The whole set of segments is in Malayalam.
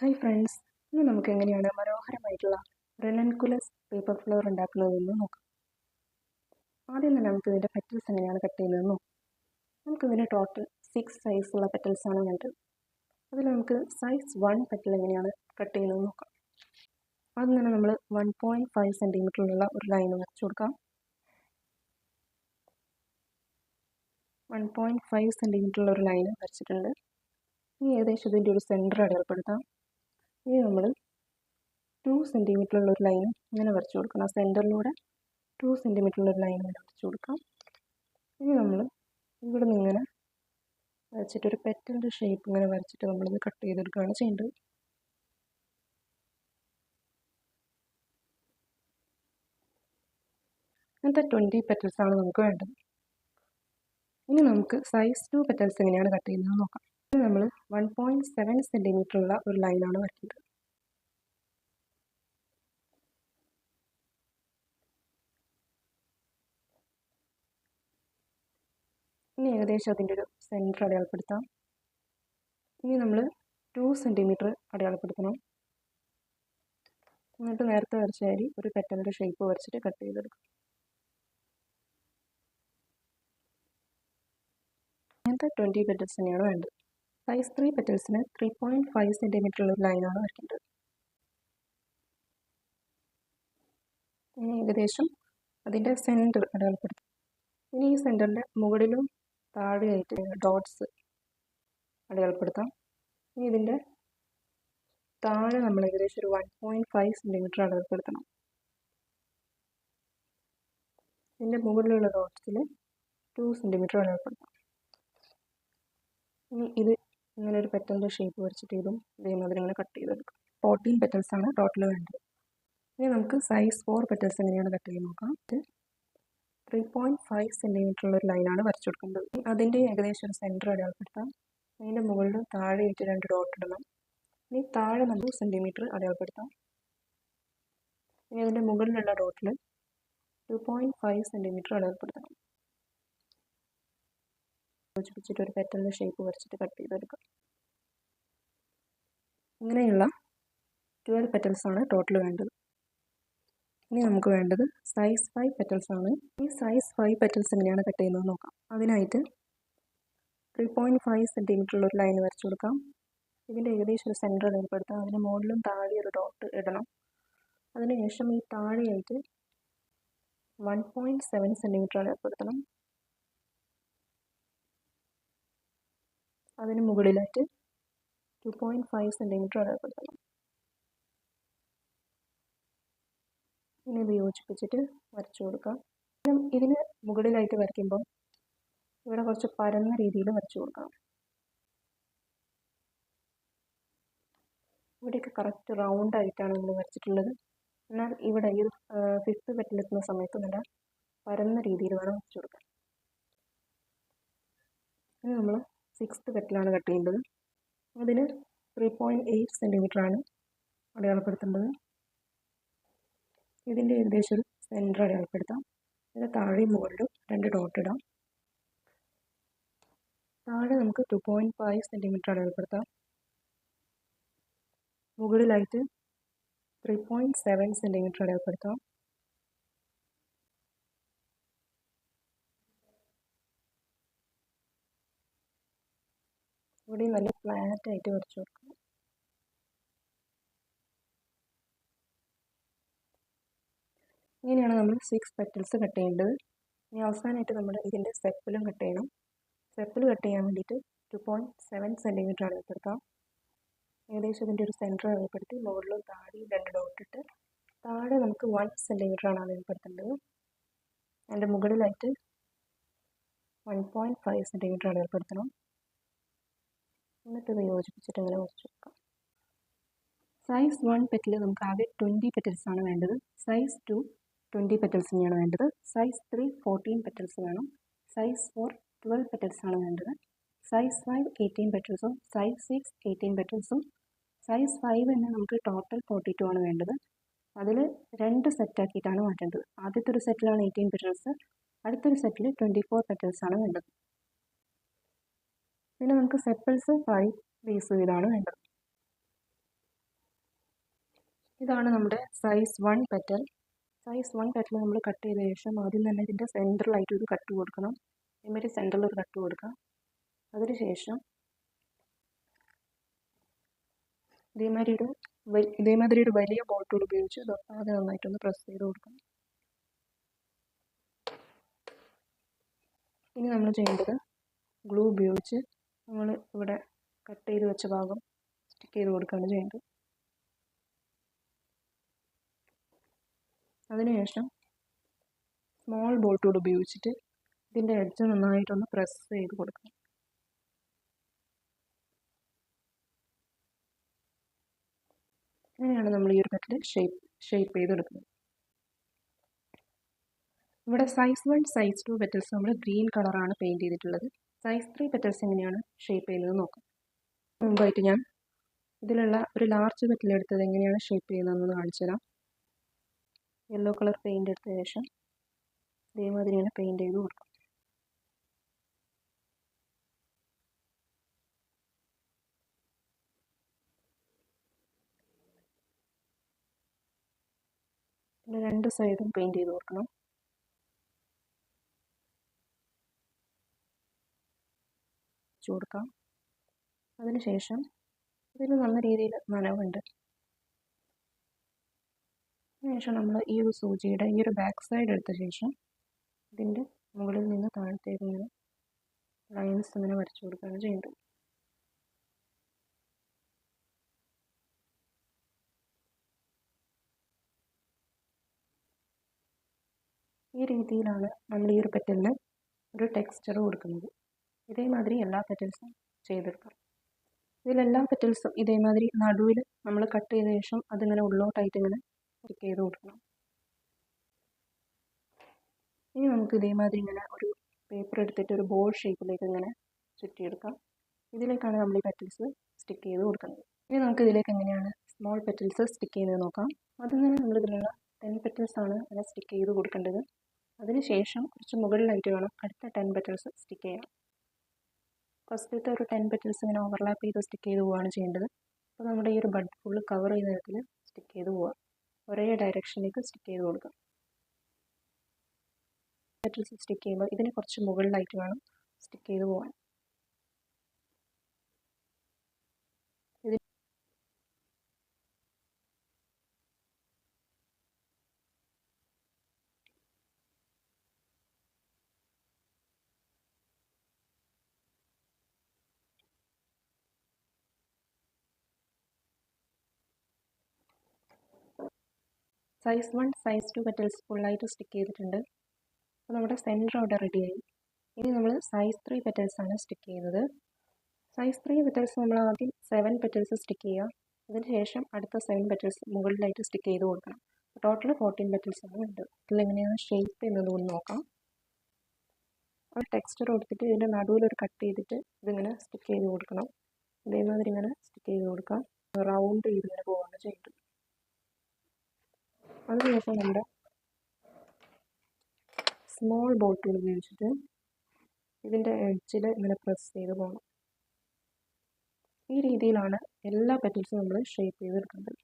ഹായ് ഫ്രണ്ട്സ് ഇന്ന് നമുക്ക് എങ്ങനെയാണ് മനോഹരമായിട്ടുള്ള റെലൻകുലസ് പേപ്പർ ഫ്ലവർ ഉണ്ടാക്കുന്നതെന്ന് നോക്കാം. ആദ്യം തന്നെ നമുക്ക് ഇതിന്റെ പെറ്റൽസ് എങ്ങനെയാണ് കട്ട് ചെയ്യുന്നതെന്ന് നോക്കാം. നമുക്ക് ഇതിന്റെ ടോട്ടൽ സിക്സ് ഉള്ള പെറ്റൽസ് ആണ് വേണ്ടത് അതിൽ നമുക്ക് സൈസ് വൺ പെറ്റൽ എങ്ങനെയാണ് കട്ട് ചെയ്യുന്നതെന്ന് നോക്കാം. ആദ്യം തന്നെ നമ്മൾ വൺ പോയിന്റ് ഫൈവ് സെന്റിമീറ്ററിലുള്ള ഒരു ലൈൻ വരച്ചു കൊടുക്കാം. വൺ പോയിന്റ് ഫൈവ് സെന്റിമീറ്ററുള്ള ഒരു ലൈൻ വരച്ചിട്ടുണ്ട്. ഇനി ഏകദേശം ഇതിന്റെ ഒരു സെന്റർ അടയാളപ്പെടുത്താം. ഇനി നമ്മൾ ടു സെന്റിമീറ്ററുള്ള ഒരു ലൈൻ ഇങ്ങനെ വരച്ചു കൊടുക്കണം. സെന്ററിലൂടെ ടു സെന്റിമീറ്ററുള്ള ഒരു ലൈൻ ഇങ്ങനെ വരച്ചു കൊടുക്കാം. ഇനി നമ്മൾ ഇവിടെ നിന്ന് ഇങ്ങനെ വരച്ചിട്ട് ഒരു പെറ്റലിന്റെ ഷേപ്പ് ഇങ്ങനെ വരച്ചിട്ട് നമ്മളിത് കട്ട് ചെയ്തെടുക്കുകയാണ് ചെയ്യേണ്ടത്. അങ്ങനത്തെ ട്വന്റി പെറ്റൽസ് ആണ് നമുക്ക് വേണ്ടത്. ഇനി നമുക്ക് സൈസ് ടു പെറ്റൽസ് എങ്ങനെയാണ് കട്ട് ചെയ്യുന്നത് നോക്കാം. നമ്മൾ വൺ പോയിന്റ് സെവൻ സെന്റിമീറ്റർ ഉള്ള ഒരു ലൈനാണ് വരയ്ക്കുന്നത്. ഇനി ഏകദേശം അതിന്റെ ഒരു സെന്റർ അടയാളപ്പെടുത്താം. ഇനി നമ്മൾ ടു സെന്റിമീറ്റർ അടയാളപ്പെടുത്തണം. എന്നിട്ട് നേരത്തെ വരച്ച അരി ഒരു പെറ്റലിന്റെ ഷേപ്പ് വരച്ചിട്ട് കട്ട് ചെയ്തെടുക്കും. അങ്ങനത്തെ ട്വന്റി പെറ്റൽസ് തന്നെയാണ് വേണ്ടത്. സൈസ് ത്രീ പെറ്റൽസിന് ത്രീ പോയിന്റ് ഫൈവ് സെന്റിമീറ്ററുള്ള ഒരു ലൈനാണ് വരയ്ക്കേണ്ടത്. ഇനി ഏകദേശം അതിന്റെ സെന്റർ അടയാളപ്പെടുത്തും. ഇനി ഈ സെന്ററിന്റെ മുകളിലും താഴെയായിട്ട് ഡോട്ട്സ് അടയാളപ്പെടുത്താം. ഇനി ഇതിന്റെ താഴെ നമ്മൾ ഏകദേശം ഒരു വൺ പോയിന്റ് ഫൈവ് സെന്റിമീറ്റർ അടയാളപ്പെടുത്തണം. ഇതിന്റെ മുകളിലുള്ള ഡോട്ട്സിൽ ടു സെന്റിമീറ്റർ അടയാളപ്പെടുത്താം. ഇനി ഇത് ഇങ്ങനെ ഒരു പെറ്റലിന്റെ ഷേപ്പ് വരച്ചിട്ട് ഇതും ഇതേമാതിരി ഇങ്ങനെ കട്ട് ചെയ്തെടുക്കാം. ഫോർട്ടീൻ പെറ്റൽസ് ആണ് ടോട്ടൽ വേണ്ടത്. ഇനി നമുക്ക് സൈസ് ഫോർ പെറ്റൽസ് എങ്ങനെയാണ് കട്ട് ചെയ്ത് നോക്കാം. ത്രീ പോയിന്റ് ഫൈവ് സെന്റിമീറ്റർ ഉള്ളൊരു ലൈനാണ് വരച്ചു കൊടുക്കേണ്ടത്. അതിന്റെ ഏകദേശം ഒരു സെന്റർ അടയാളപ്പെടുത്താം അതിന്റെ മുകളിൽ താഴെയായിട്ട് രണ്ട് ഡോട്ട് ഇടണം. ഇനി താഴെ നമ്മൾ സെന്റിമീറ്റർ അടയാളപ്പെടുത്താം ഇനി അതിന്റെ മുകളിലുള്ള ഡോട്ടിൽ ടു പോയിന്റ് ഫൈവ് സെന്റിമീറ്റർ അടയാളപ്പെടുത്തണം യോജിപ്പിച്ചിട്ട് ഒരു പെറ്റലിന്റെ ഷേപ്പ് വരച്ചിട്ട് കട്ട് ചെയ്തെടുക്കാം ഇങ്ങനെയുള്ള ട്വൽവ് പെറ്റൽസ് ആണ് ടോട്ടൽ വേണ്ടത്. ഇനി നമുക്ക് വേണ്ടത് സൈസ് ഫൈവ് പെറ്റൽസ് ആണ്. ഈ സൈസ് ഫൈവ് പെറ്റൽസ് എങ്ങനെയാണ് കട്ട് ചെയ്യുന്നത് നോക്കാം. അതിനായിട്ട് ത്രീ പോയിന്റ് ഫൈവ് സെന്റിമീറ്റർ ഉള്ളൊരു ലൈൻ വരച്ചു കൊടുക്കാം. ഇതിന്റെ ഏകദേശം ഒരു സെന്റർ രേഖപ്പെടുത്താം അതിന് മുകളിലും താഴെ ഒരു ഡോട്ട് ഇടണം. അതിനുശേഷം ഈ താഴെയായിട്ട് വൺ പോയിന്റ് സെവൻ സെന്റിമീറ്റർ അടയാളപ്പെടുത്തണം അതിന് മുകളിലായിട്ട് ടു പോയിന്റ് ഫൈവ് സെന്റിമീറ്റർ അടയാളപ്പെടുത്തണം ഇനി ഇത് യോജിപ്പിച്ചിട്ട് വരച്ചു കൊടുക്കാം. ഇതിന് മുകളിലായിട്ട് വരയ്ക്കുമ്പോൾ ഇവിടെ കുറച്ച് പരന്ന രീതിയിൽ വരച്ചു കൊടുക്കണം. ഇവിടെയൊക്കെ കറക്റ്റ് റൗണ്ട് ആയിട്ടാണ് നമ്മൾ വരച്ചിട്ടുള്ളത്. എന്നാൽ ഇവിടെ ഈ ഫിഫ്ത്ത് പെറ്റിലെത്തുന്ന സമയത്ത് നല്ല പരന്ന രീതിയിൽ വേണം വരച്ചു കൊടുക്കാൻ. ഇനി നമ്മൾ സിക്സ്ത് കട്ടിലാണ് കട്ട് ചെയ്യേണ്ടത്. അതിന് ത്രീ പോയിന്റ് എയ്റ്റ് സെന്റിമീറ്റർ ആണ് അടയാളപ്പെടുത്തേണ്ടത്. ഇതിന്റെ ഏകദേശം ഒരു സെന്റർ അടയാളപ്പെടുത്താം. ഇതിന്റെ താഴെ മുകളിലും രണ്ട് ഡോട്ട് ഇടാം. താഴെ നമുക്ക് ടു പോയിന്റ് ഫൈവ് സെന്റിമീറ്റർ അടയാളപ്പെടുത്താം. മുകളിലായിട്ട് ത്രീ പോയിന്റ് സെവൻ സെന്റിമീറ്റർ അടയാളപ്പെടുത്താം. ഇവിടെ നല്ല ഫ്ലാറ്റായിട്ട് വരച്ചു കൊടുക്കണം. ഇങ്ങനെയാണ് നമ്മൾ സിക്സ് പെറ്റൽസ് കട്ട് ചെയ്യേണ്ടത്. ഇനി അവസാനമായിട്ട് നമ്മൾ ഇതിന്റെ സെപ്പിലും കട്ട് ചെയ്യണം. സെപ്പിൽ കട്ട് ചെയ്യാൻ വേണ്ടിയിട്ട് ടു പോയിന്റ് സെവൻ സെന്റിമീറ്റർ അടയാളപ്പെടുത്താം ഏകദേശം ഇതിന്റെ ഒരു സെന്റർ അടയാളപ്പെടുത്തി മുകളിലും താഴെയും രണ്ട് ഡോട്ട് ഇട്ട് താഴെ നമുക്ക് വൺ സെന്റിമീറ്റർ ആണ് അടയാളപ്പെടുത്തേണ്ടത് അതിന്റെ മുകളിലായിട്ട് വൺ പോയിന്റ് ഫൈവ് സെന്റിമീറ്റർ അടയാളപ്പെടുത്തണം എന്നിട്ട് ഇത് യോജിപ്പിച്ചിട്ട് ഇങ്ങനെ മുറിച്ച് കൊടുക്കാം സൈസ് വൺ പെറ്റിൽ നമുക്ക് ആകെ ട്വന്റി ആണ് വേണ്ടത്. സൈസ് ടു ട്വന്റി പെറ്റൽസ് തന്നെയാണ് വേണ്ടത്. സൈസ് ത്രീ ഫോർട്ടീൻ പെറ്റൽസ് വേണം. സൈസ് ഫോർ ട്വൽവ് ആണ് വേണ്ടത്. സൈസ് ഫൈവ് എയ്റ്റീൻ പെറ്റൽസും സൈസ് സിക്സ് എയ്റ്റീൻ പെറ്റൽസും സൈസ് ഫൈവ് തന്നെ നമുക്ക് ടോട്ടൽ ഫോർട്ടി ടു ആണ് വേണ്ടത്. അതിൽ രണ്ട് സെറ്റാക്കിയിട്ടാണ് മാറ്റേണ്ടത്. ആദ്യത്തെ ഒരു സെറ്റിലാണ് എയ്റ്റീൻ പെറ്റൽസ് അടുത്തൊരു സെറ്റിൽ ട്വന്റി ഫോർ ആണ് വേണ്ടത്. പിന്നെ നമുക്ക് സെപ്പിൾസ് ഫൈവ് ബേസ് ചെയ്താണ് വേണ്ടത്. ഇതാണ് നമ്മുടെ size one petal size one petal നമ്മൾ കട്ട് ചെയ്ത ശേഷം ആദ്യം തന്നെ ഇതിന്റെ സെന്ററിലായിട്ട് ഒരു കട്ട് കൊടുക്കണം. ഇതുമാതിരി സെന്ററിൽ ഒരു കട്ട് കൊടുക്കാം. അതിനുശേഷം ഇതേമാതിരി ഒരു ഇതേമാതിരി ഒരു വലിയ ബോട്ടിൽ ഉപയോഗിച്ച് തൊട്ടാതെ നന്നായിട്ടൊന്ന് പ്രസ് ചെയ്ത് കൊടുക്കണം ഇനി നമ്മൾ ചെയ്യേണ്ടത് ഗ്ലൂ ഉപയോഗിച്ച് നമ്മൾ ഇവിടെ കട്ട് ചെയ്ത് വെച്ച ഭാഗം സ്റ്റിക്ക് ചെയ്ത് കൊടുക്കുകയാണ് ചെയ്യേണ്ടത് അതിനുശേഷം സ്മോൾ ബോൾട്ടൂഡ് ഉപയോഗിച്ചിട്ട് ഇതിന്റെ എഡ്ജ് നന്നായിട്ടൊന്ന് പ്രസ് ചെയ്ത് കൊടുക്കണം. അങ്ങനെയാണ് നമ്മൾ ഈ ഒരു പെറ്റിൽ ഷേപ്പ് ഷേപ്പ് ചെയ്തെടുക്കുന്നത്. ഇവിടെ size one size two petals നമ്മൾ ഗ്രീൻ കളറാണ് പെയിന്റ് ചെയ്തിട്ടുള്ളത്. സൈസ് ത്രീ പെറ്റൽസ് എങ്ങനെയാണ് ഷേപ്പ് ചെയ്യുന്നത് നോക്കാം. മുമ്പായിട്ട് ഞാൻ ഇതിലുള്ള ഒരു ലാർജ് പെറ്റൽ എടുത്തത് എങ്ങനെയാണ് ഷേപ്പ് ചെയ്യുന്നതെന്ന് കാണിച്ചു തരാം. യെല്ലോ കളർ പെയിന്റ് എടുത്ത ശേഷം ഇതേമാതിരി ഇങ്ങനെ പെയിന്റ് ചെയ്ത് കൊടുക്കാം. പിന്നെ രണ്ട് സൈഡും പെയിന്റ് ചെയ്ത് കൊടുക്കണം. കൊടുക്കാം. അതിനുശേഷം ഇതിൽ നല്ല രീതിയിൽ നനവുണ്ട്. അതിനുശേഷം നമ്മൾ ഈ ഒരു സൂചിയുടെ ഈ ഒരു ബാക്ക് സൈഡ് എടുത്ത ശേഷം ഇതിന്റെ മുകളിൽ നിന്ന് താഴത്തേക്ക് ഇങ്ങനെ ലൈൻസ് ഇങ്ങനെ വരച്ചു കൊടുക്കുകയാണ് ചെയ്യേണ്ടത് ഈ രീതിയിലാണ് നമ്മൾ ഈ ഒരു പെറ്റലിന് ഒരു ടെക്സ്ചർ കൊടുക്കുന്നത്. ഇതേമാതിരി എല്ലാ പെറ്റൽസും ചെയ്തെടുക്കാം. ഇതിലെല്ലാ പെറ്റൽസും ഇതേമാതിരി നടുവിൽ നമ്മൾ കട്ട് ചെയ്ത ശേഷം അതിങ്ങനെ ഉള്ളോട്ടായിട്ട് ഇങ്ങനെ സ്റ്റിക്ക് ചെയ്ത് കൊടുക്കണം. ഇനി നമുക്ക് ഇതേമാതിരി ഇങ്ങനെ ഒരു പേപ്പർ എടുത്തിട്ട് ഒരു ബോൾ ഷേപ്പിലേക്ക് ഇങ്ങനെ ചുറ്റിയെടുക്കാം. ഇതിലേക്കാണ് നമ്മൾ ഈ പെറ്റൽസ് സ്റ്റിക്ക് ചെയ്ത് കൊടുക്കുന്നത്. ഇനി നമുക്ക് ഇതിലേക്ക് എങ്ങനെയാണ് സ്മോൾ പെറ്റൽസ് സ്റ്റിക്ക് ചെയ്യുന്നത് നോക്കാം. അതിങ്ങനെ നമ്മൾ ഇതിലുള്ള ടെൻ പെറ്റൽസ് ആണ് അങ്ങനെ സ്റ്റിക്ക് ചെയ്ത് കൊടുക്കേണ്ടത്. അതിനുശേഷം കുറച്ച് മുകളിലായിട്ട് വേണം അടുത്ത ടെൻ പെറ്റൽസ് സ്റ്റിക്ക് ചെയ്യാൻ. ഫസ്റ്റത്തെ ഒരു ടെൻ പെറ്റൽസ് ഇങ്ങനെ ഓവർലാപ്പ് ചെയ്ത് സ്റ്റിക്ക് ചെയ്ത് പോവുകയാണ് ചെയ്യേണ്ടത്. അപ്പോൾ നമ്മുടെ ഈ ഒരു ബഡ് ഫുൾ കവർ ചെയ്യുന്ന തരത്തിൽ സ്റ്റിക്ക് ചെയ്ത് പോവുക ഒരേ ഡയറക്ഷനിലേക്ക് സ്റ്റിക്ക് ചെയ്ത് കൊടുക്കുക പെറ്റൽസ് സ്റ്റിക്ക് ചെയ്യുമ്പോൾ ഇതിന് കുറച്ച് മുകളിലായിട്ട് വേണം സ്റ്റിക്ക് ചെയ്ത് പോകാൻ ഇത് size one size two petals ഫുള്ളായിട്ട് സ്റ്റിക്ക് ചെയ്തിട്ടുണ്ട്. അപ്പോൾ നമ്മുടെ സെന്റർ അവിടെ റെഡിയായി ഇനി നമ്മൾ സൈസ് ത്രീ പെറ്റൽസ് ആണ് സ്റ്റിക്ക് ചെയ്യുന്നത്. സൈസ് ത്രീ പെറ്റൽസ് നമ്മൾ ആദ്യം സെവൻ പെറ്റൽസ് സ്റ്റിക്ക് ചെയ്യുക. അതിന് ശേഷം അടുത്ത സെവൻ പെറ്റൽസ് മുകളിലായിട്ട് സ്റ്റിക്ക് ചെയ്ത് കൊടുക്കണം. ടോട്ടൽ ഫോർട്ടീൻ പെറ്റൽസ് ആണ് ഉണ്ട് ഇതിലെങ്ങനെയാണ് ഷേപ്പ് ചെയ്യുന്നത് ഒന്ന് നോക്കാം. ഒരു ടെക്സ്ചർ കൊടുത്തിട്ട് ഇതിന്റെ നടുവിലൊരു കട്ട് ചെയ്തിട്ട് ഇതിങ്ങനെ സ്റ്റിക്ക് ചെയ്ത് കൊടുക്കണം. ഇതേമാതിരി ഇങ്ങനെ സ്റ്റിക്ക് ചെയ്ത് കൊടുക്കാം. റൗണ്ട് ചെയ്ത് ഇങ്ങനെ പോവുകയാണ് ചെയ്യേണ്ടത്. അതിനുശേഷം നമ്മുടെ സ്മോൾ ബോട്ടിൽ ഉപയോഗിച്ചിട്ട് ഇതിന്റെ എഡ്ജിൽ ഇങ്ങനെ പ്രസ് ചെയ്ത് പോകണം. ഈ രീതിയിലാണ് എല്ലാ പെറ്റൽസും നമ്മൾ ഷേപ്പ് ചെയ്തെടുക്കുന്നത്.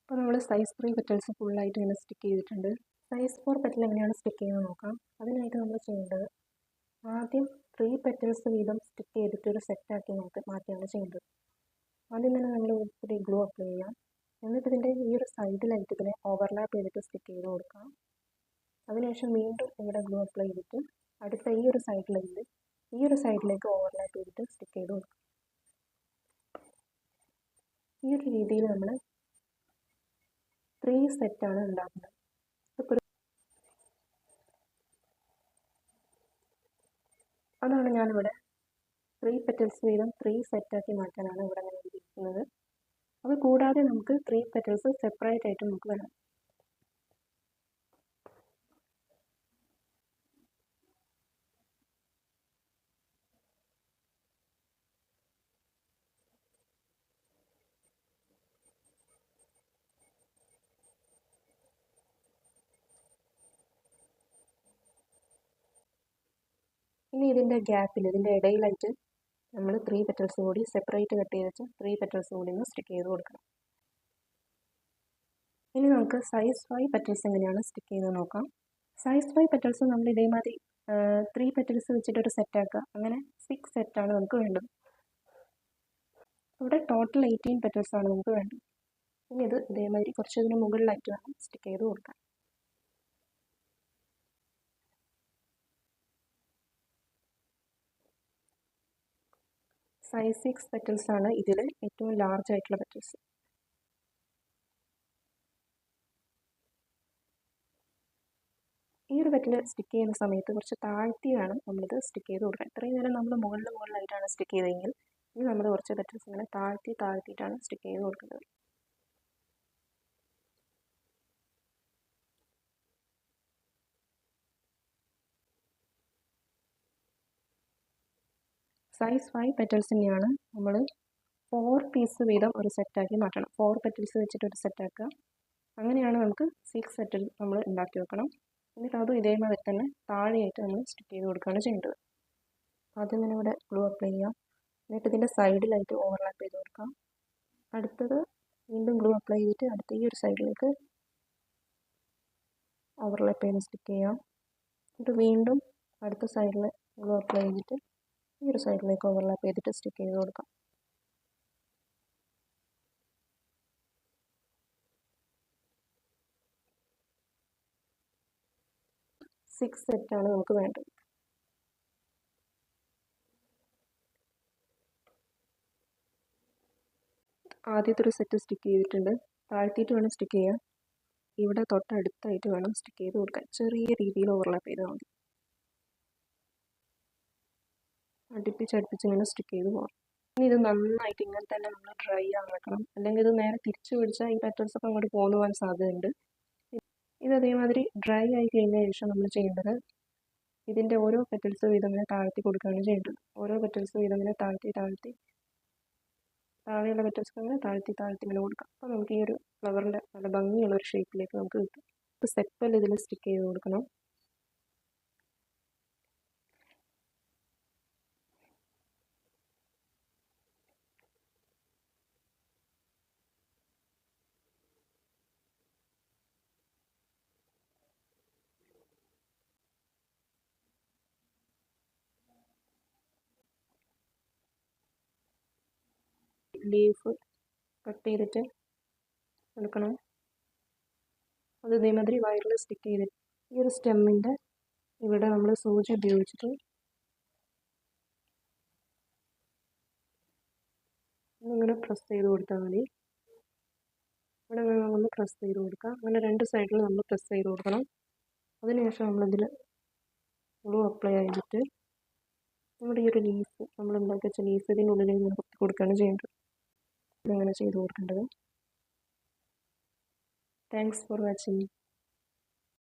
അപ്പോൾ നമ്മൾ സൈസ് ത്രീ പെറ്റൽസ് ഫുള്ളായിട്ട് ഇങ്ങനെ സ്റ്റിക്ക് ചെയ്തിട്ടുണ്ട്. സൈസ് ഫോർ പെറ്റൽ എങ്ങനെയാണ് സ്റ്റിക്ക് ചെയ്യുന്നത് നോക്കാം. അതിനായിട്ട് നമ്മൾ ചെയ്യേണ്ടത് ആദ്യം ത്രീ പെറ്റൽസ് വീതം സ്റ്റിക്ക് ചെയ്തിട്ട് ഒരു സെറ്റാക്കി നമുക്ക് മാറ്റിയാണ് ചെയ്യേണ്ടത്. ആദ്യം തന്നെ നമ്മൾ ഒത്തിരി ഗ്ലൂ അപ്ലൈ ചെയ്യാം. എന്നിട്ട് ഇതിന്റെ ഈ ഒരു സൈഡിലായിട്ട് ഇതിനെ ഓവർലാപ്പ് ചെയ്തിട്ട് സ്റ്റിക്ക് ചെയ്ത് കൊടുക്കാം അതിനുശേഷം വീണ്ടും ഇവിടെ ഗ്ലൂ അപ്ലൈ ചെയ്തിട്ട് അടുത്ത ഈ ഒരു സൈഡിലേക്ക് ഈ ഒരു സൈഡിലേക്ക് ഓവർലാപ്പ് ചെയ്തിട്ട് സ്റ്റിക്ക് ചെയ്ത് കൊടുക്കാം ഈ ഒരു രീതിയിൽ നമ്മൾ ത്രീ സെറ്റാണ് ഉണ്ടാക്കുന്നത്. അതാണ് ഞാനിവിടെ ത്രീ പെറ്റൽസ് വീതം ത്രീ സെറ്റാക്കി മാറ്റാനാണ് ഇവിടെ ഞാൻ ഉദ്ദേശിക്കുന്നത് അത് കൂടാതെ നമുക്ക് ത്രീ പെറ്റൽസ് സെപ്പറേറ്റ് ആയിട്ട് നമുക്ക് വേണം ഇനി ഇതിന്റെ ഗ്യാപ്പിൽ ഇതിന്റെ ഇടയിലായിട്ട് നമ്മൾ ത്രീ പെറ്റൽസ് കൂടി സെപ്പറേറ്റ് കട്ട് ചെയ്ത് വെച്ച് ത്രീ പെറ്റൽസ് കൂടി ഒന്ന് സ്റ്റിക്ക് ചെയ്ത് കൊടുക്കണം. ഇനി നമുക്ക് സൈസ് ഫൈവ് പെറ്റൽസ് എങ്ങനെയാണ് സ്റ്റിക്ക് ചെയ്ത് നോക്കാം. സൈസ് ഫൈവ് പെറ്റൽസ് നമ്മൾ ഇതേമാതിരി ത്രീ പെറ്റൽസ് വെച്ചിട്ടൊരു സെറ്റാക്കുക അങ്ങനെ സിക്സ് സെറ്റാണ് നമുക്ക് വേണ്ടത്. ഇവിടെ ടോട്ടൽ എയ്റ്റീൻ പെറ്റൽസ് ആണ് നമുക്ക് വേണ്ടത്. ഇനി ഇത് ഇതേമാതിരി കുറച്ചതിന് മുകളിലായിട്ട് വേണം സ്റ്റിക്ക് ചെയ്ത് കൊടുക്കാൻ. സൈസ് സിക്സ് പെറ്റൽസ് ആണ് ഇതിൽ ഏറ്റവും ലാർജ് ആയിട്ടുള്ള പെറ്റൽസ് ഈ ഒരു പെറ്റൽ സ്റ്റിക്ക് ചെയ്യുന്ന സമയത്ത് കുറച്ച് താഴ്ത്തി വേണം നമ്മളിത് സ്റ്റിക്ക് ചെയ്ത് കൊടുക്കാൻ. ഇത്രയും നേരം നമ്മൾ മുകളിൽ മുകളിലായിട്ടാണ് സ്റ്റിക്ക് ചെയ്തതെങ്കിൽ ഇനി നമ്മൾ കുറച്ച് പെറ്റൽസ് ഇങ്ങനെ താഴ്ത്തി താഴ്ത്തിയിട്ടാണ് സ്റ്റിക്ക് ചെയ്ത് കൊടുക്കേണ്ടത്. സൈസ് ഫൈവ് പെറ്റൽസിനെയാണ് നമ്മൾ ഫോർ പീസ് വീതം ഒരു സെറ്റാക്കി മാറ്റണം. ഫോർ പെറ്റൽസ് വെച്ചിട്ട് ഒരു സെറ്റാക്കുക അങ്ങനെയാണ് നമുക്ക് സിക്സ് സെറ്റിൽ നമ്മൾ ഉണ്ടാക്കി വെക്കണം. എന്നിട്ട് അതും ഇതേമാതിരി തന്നെ താഴെയായിട്ട് നമ്മൾ സ്റ്റിക്ക് ചെയ്ത് കൊടുക്കുകയാണ് ചെയ്യേണ്ടത്. ആദ്യം തന്നെ ഇവിടെ ഗ്ലൂ അപ്ലൈ ചെയ്യാം. എന്നിട്ട് ഇതിന്റെ സൈഡിലായിട്ട് ഓവർലാപ്പ് ചെയ്ത് കൊടുക്കാം. അടുത്തത് വീണ്ടും ഗ്ലൂ അപ്ലൈ ചെയ്തിട്ട് അടുത്ത ഈ ഒരു സൈഡിലേക്ക് ഓവർലാപ്പ് ചെയ്ത് സ്റ്റിക്ക് ചെയ്യാം. എന്നിട്ട് വീണ്ടും അടുത്ത സൈഡിൽ ഗ്ലൂ അപ്ലൈ ചെയ്തിട്ട് ഈ ഒരു സൈഡിലേക്ക് ഓവർലാപ്പ് ചെയ്തിട്ട് സ്റ്റിക്ക് ചെയ്ത് കൊടുക്കാം. സിക്സ് സെറ്റാണ് നമുക്ക് വേണ്ടത്. ആദ്യത്തെ ഒരു സെറ്റ് സ്റ്റിക്ക് ചെയ്തിട്ടുണ്ട്. താഴ്ത്തിയിട്ട് വേണം സ്റ്റിക്ക് ചെയ്യാൻ. ഇവിടെ തൊട്ടടുത്തായിട്ട് വേണം സ്റ്റിക്ക് ചെയ്ത് കൊടുക്കാൻ. ചെറിയ രീതിയിൽ ഓവർലാപ്പ് ചെയ്താൽ മതി. അടുപ്പിച്ച് അടുപ്പിച്ച് ഇങ്ങനെ സ്റ്റിക്ക് ചെയ്ത് പോകാം ഇനി ഇത് നന്നായിട്ട് ഇങ്ങനെ തന്നെ നമ്മൾ ഡ്രൈ ആക്കണം. അല്ലെങ്കിൽ ഇത് നേരെ തിരിച്ചു പിടിച്ചാൽ ഈ പെറ്റൽസ് ഒക്കെ അങ്ങോട്ട് പോന്നു പോകാൻ സാധ്യതയുണ്ട്. ഇത് അതേമാതിരി ഡ്രൈ ആയി കഴിഞ്ഞ ശേഷം നമ്മൾ ചെയ്യേണ്ടത് ഇതിന്റെ ഓരോ പെറ്റൽസ് വീതം ഇങ്ങനെ താഴ്ത്തി കൊടുക്കുകയാണ് ചെയ്യേണ്ടത്. ഓരോ പെറ്റൽസ് വീതം ഇങ്ങനെ താഴ്ത്തി താഴ്ത്തി താഴെയുള്ള പെറ്റൽസ് ഇങ്ങനെ താഴ്ത്തി താഴ്ത്തി ഇങ്ങനെ കൊടുക്കാം. അപ്പോൾ നമുക്ക് ഈ ഒരു ഫ്ലവറിന്റെ നല്ല ഭംഗിയുള്ള ഒരു ഷേപ്പിലേക്ക് നമുക്ക് കിട്ടും. സെപ്പൽ ഇതിൽ സ്റ്റിക്ക് ചെയ്ത് കൊടുക്കണം. ലീഫ് കട്ട് ചെയ്തിട്ട് എടുക്കണം. അത് ഇതേമാതിരി വയറിൽ സ്റ്റിക്ക് ചെയ്തിട്ട് ഈ ഒരു സ്റ്റെമ്മിന്റെ ഇവിടെ നമ്മൾ സൂചി ഉപയോഗിച്ചിട്ട് ഇങ്ങനെ പ്രസ് ചെയ്ത് കൊടുത്താൽ മതി. ഇവിടെ ഒന്ന് പ്രസ് ചെയ്ത് കൊടുക്കുക അങ്ങനെ രണ്ട് സൈഡിൽ നമ്മൾ പ്രസ് ചെയ്ത് കൊടുക്കണം. അതിനുശേഷം നമ്മളിതിൽ ഗ്ലൂ അപ്ലൈ ചെയ്തിട്ട് നമ്മുടെ ഈ ഒരു ലീഫ് നമ്മൾ ഉണ്ടാക്കി വെച്ച ലീഫ് ഇതിനുള്ളിൽ കുത്തി കൊടുക്കുകയാണ് ചെയ്യേണ്ടത്. ഇതങ്ങനെ ചെയ്ത് കൊടുക്കേണ്ടത്. Thanks for watching